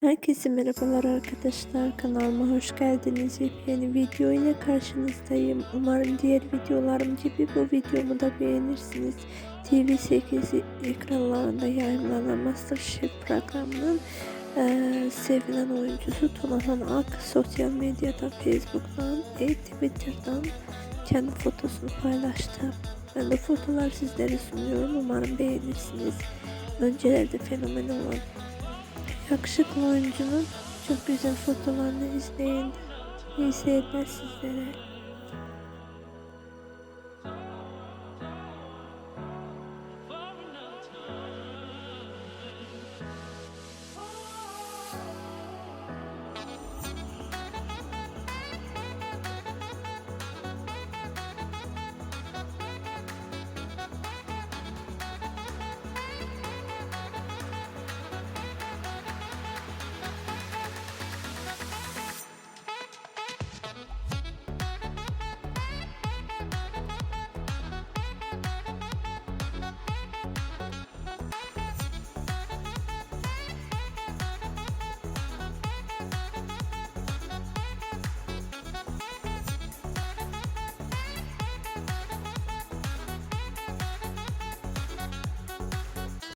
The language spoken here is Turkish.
Herkese merhabalar arkadaşlar. Kanalıma hoş geldiniz. Yepyeni video ile karşınızdayım. Umarım diğer videolarım gibi bu videomu da beğenirsiniz. TV8 ekranlarında yayınlanan Masterchef programının eee, sevilen oyuncusu Tunahan Ak sosyal medyadan Facebook'tan ve Twitter'dan kendi fotosunu paylaştı. Ben de fotolar sizlere sunuyorum. Umarım beğenirsiniz. Öncelerde fenomen olan Yakışıklı oyuncunun çok güzel fotolarını izleyin. İyi seyirler sizlere.